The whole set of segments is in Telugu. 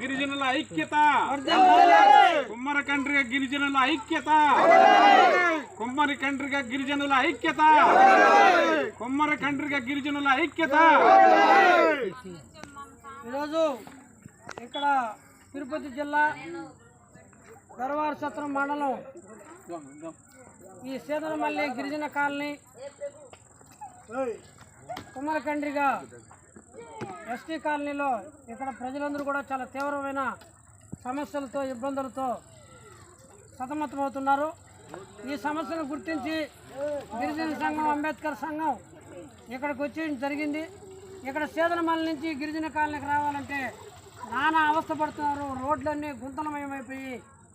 గిరిజనుల ఐక్యత. కుమ్మర కండ్రిగ గిరిజనుల ఐక్యత. కుమ్మరి కండ్రిగ గిరిజనుల ఐక్యత. కుమ్మర కండ్రిగ గిరిజనుల ఐక్యత. ఈరోజు ఇక్కడ తిరుపతి జిల్లా దర్వార సత్రం మండలం ఈ సీతనమల్లి గిరిజన కాలనీ కుమ్మరకండ్రిగా ఎస్టీ కాలనీలో ఇక్కడ ప్రజలందరూ కూడా చాలా తీవ్రమైన సమస్యలతో ఇబ్బందులతో సతమతమవుతున్నారు. ఈ సమస్యను గుర్తించి గిరిజన సంఘం అంబేద్కర్ సంఘం ఇక్కడికి వచ్చి జరిగింది. ఇక్కడ సేదనమల నుంచి గిరిజన కాలనీకి రావాలంటే నానా అవస్థ పడుతున్నారు. రోడ్లన్నీ గుంతలమయమైపోయి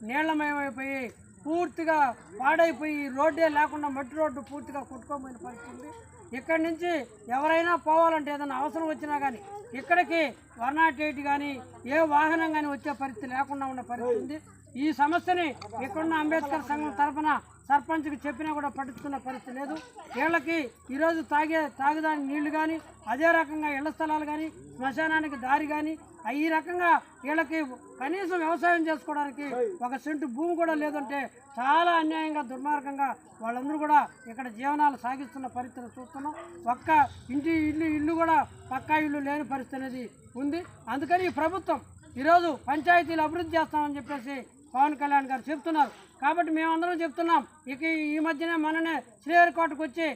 నీళ్ళమయమైపోయి పూర్తిగా పాడైపోయి రోడ్డే లేకుండా మట్టి రోడ్డు పూర్తిగా కొట్టుకోబోయిన పరిస్థితి ఇక్కడి నుంచి ఎవరైనా పోవాలంటే ఏదైనా అవసరం వచ్చినా కానీ ఇక్కడికి వన్ నాట్ ఎయిట్ కానీ ఏ వాహనం కానీ వచ్చే పరిస్థితి లేకుండా ఉన్న పరిస్థితి ఉంది. ఈ సమస్యని ఇక్కడున్న అంబేద్కర్ సంఘం తరఫున సర్పంచ్కి చెప్పినా కూడా పట్టించుకున్న పరిస్థితి లేదు. వీళ్ళకి ఈరోజు తాగే తాగుదాని నీళ్ళు కానీ అదే రకంగా ఇళ్ళ స్థలాలు కానీ శ్మశానానికి దారి కానీ ఈ రకంగా వీళ్ళకి కనీసం వ్యవసాయం చేసుకోవడానికి ఒక సెంటు భూమి కూడా లేదంటే చాలా అన్యాయంగా దుర్మార్గంగా వాళ్ళందరూ కూడా ఇక్కడ జీవనాలు సాగిస్తున్న పరిస్థితిని చూస్తున్నాం. ఒక్క ఇంటి ఇల్లు ఇల్లు కూడా పక్కా ఇల్లు లేని పరిస్థితి అనేది ఉంది. అందుకని ఈ ప్రభుత్వం ఈరోజు పంచాయతీలు అభివృద్ధి చేస్తామని చెప్పేసి పవన్ కళ్యాణ్ గారు చెప్తున్నారు. కాబట్టి మేమందరం చెప్తున్నాం. ఇక ఈ మధ్యనే మననే శ్రీహరికోటకు వచ్చి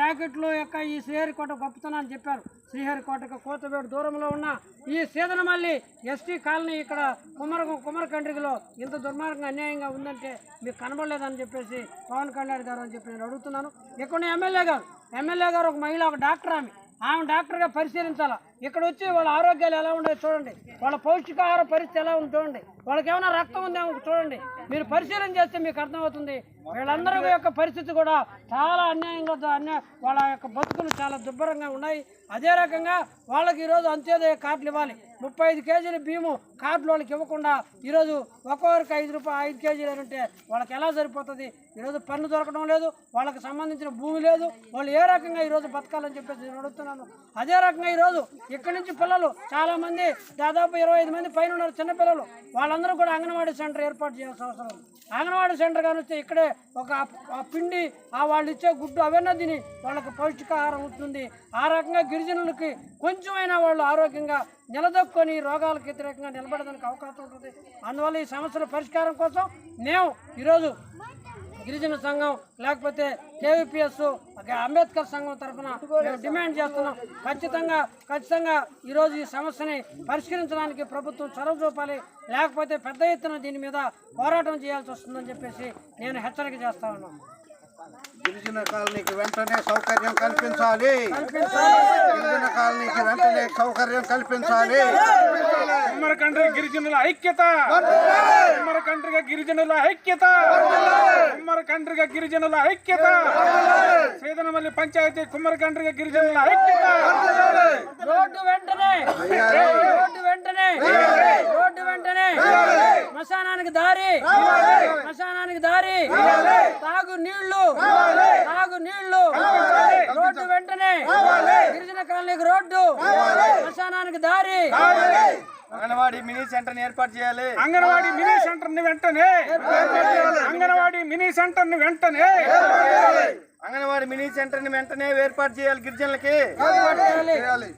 ర్యాకెట్లు యొక్క ఈ శ్రీహరికోట గొప్పతనం అని చెప్పారు. శ్రీహరికోటకు కోతవేడు దూరంలో ఉన్న ఈ సీదనమల్లి ఎస్టీ కాలనీ ఇక్కడ కుమర కుమరకండ్రికలో ఇంత దుర్మార్గంగా అన్యాయంగా ఉందంటే మీకు కనబడలేదని చెప్పేసి పవన్ కళ్యాణ్ గారు అని చెప్పి నేను అడుగుతున్నాను. ఇక్కడ ఎమ్మెల్యే గారు ఎమ్మెల్యే గారు ఒక మహిళ ఒక డాక్టర్ ఆమె. ఆమె డాక్టర్గా పరిశీలించాలా? ఇక్కడ వచ్చి వాళ్ళ ఆరోగ్యాలు ఎలా ఉన్నాయో చూడండి. వాళ్ళ పౌష్టికాహార పరిస్థితి ఎలా ఉంది చూడండి. వాళ్ళకి ఏమైనా రక్తం ఉందేమో చూడండి. మీరు పరిశీలన చేస్తే మీకు అర్థమవుతుంది. వీళ్ళందరి యొక్క పరిస్థితి కూడా చాలా అన్యాయంగా ద- అన్యాయ వాళ్ళ యొక్క బతుకులు చాలా దుబ్బరంగా ఉన్నాయి. అదే రకంగా వాళ్ళకి ఈరోజు అంత్యోదయ కార్డులు ఇవ్వాలి. ముప్పై ఐదు కేజీల బియ్యము కార్డులు వాళ్ళకి ఇవ్వకుండా ఈరోజు ఒక్కొక్కరికి ఐదు రూపాయలు ఐదు కేజీలు అని ఉంటే వాళ్ళకి ఎలా సరిపోతుంది? ఈరోజు పన్ను దొరకడం లేదు. వాళ్ళకి సంబంధించిన భూమి లేదు. వాళ్ళు ఏ రకంగా ఈరోజు బతకాలని చెప్పేసి నేను అడుగుతున్నాను. అదే రకంగా ఈరోజు ఇక్కడ నుంచి పిల్లలు చాలా మంది దాదాపు ఇరవై ఐదు మంది పైన ఉన్నారు చిన్నపిల్లలు వాళ్ళందరూ కూడా అంగన్వాడీ సెంటర్ ఏర్పాటు చేయాల్సిన అవసరం అంగన్వాడీ సెంటర్ కానీ వస్తే ఇక్కడే ఒక పిండి ఆ వాళ్ళు ఇచ్చే గుడ్డు అవన్నీ తిని వాళ్ళకి పౌష్టికాహారం ఉంటుంది ఆ రకంగా గిరిజనులకి కొంచెమైనా వాళ్ళు ఆరోగ్యంగా నిలదొక్కొని రోగాలకు వ్యతిరేకంగా నిలబడడానికి అవకాశం ఉంటుంది. అందువల్ల ఈ సమస్యల పరిష్కారం కోసం మేము ఈరోజు గిరిజన సంఘం లేకపోతే కేవీపీఎస్ అంబేద్కర్ సంఘం తరఫున మేము డిమాండ్ చేస్తున్నాం. ఖచ్చితంగా ఖచ్చితంగా ఈరోజు ఈ సమస్యని పరిష్కరించడానికి ప్రభుత్వం చొరవ చూపాలి. లేకపోతే పెద్ద ఎత్తున దీని మీద పోరాటం చేయాల్సి వస్తుందని చెప్పేసి నేను హెచ్చరిక చేస్తా ఉన్నాను. గిరిజన కాలనీకి వెంటనే సౌకర్యం కల్పించాలి. గిరిజన కాలనీకి వెంటనే సౌకర్యం కల్పించాలి. కుమ్మర కండ్రిగ గిరిజనుల ఐక్యత. కుమ్మర కండ్రిగ గిరిజనుల ఐక్యత. కుమ్మర కండ్రిగ గిరిజనుల ఐక్యత. సేదనమల్లి పంచాయతీ కుమ్మర కండ్రిగ గిరిజనుల ఐక్యత. రోడ్డు వెంటనే! రోడ్డు వెంటనే! రోడ్డు వెంటనే! శ్మశానానికి దారి! శ్మశానానికి దారి! తాగు నీళ్ళు! తాగు నీళ్ళు! రోడ్డు వెంటనే! గిరిజన కాలనీకి రోడ్డు! శ్మశానానికి దారి! అంగన్వాడీ మినీ సెంటర్ ఏర్పాటు చేయాలి. అంగన్వాడీ మినీ సెంటర్ని వెంటనే అంగన్వాడీ మినీ సెంటర్ని వెంటనే అంగన్వాడీ మినీ సెంటర్ని వెంటనే ఏర్పాటు చేయాలి గిరిజనులకి. చేయాలి.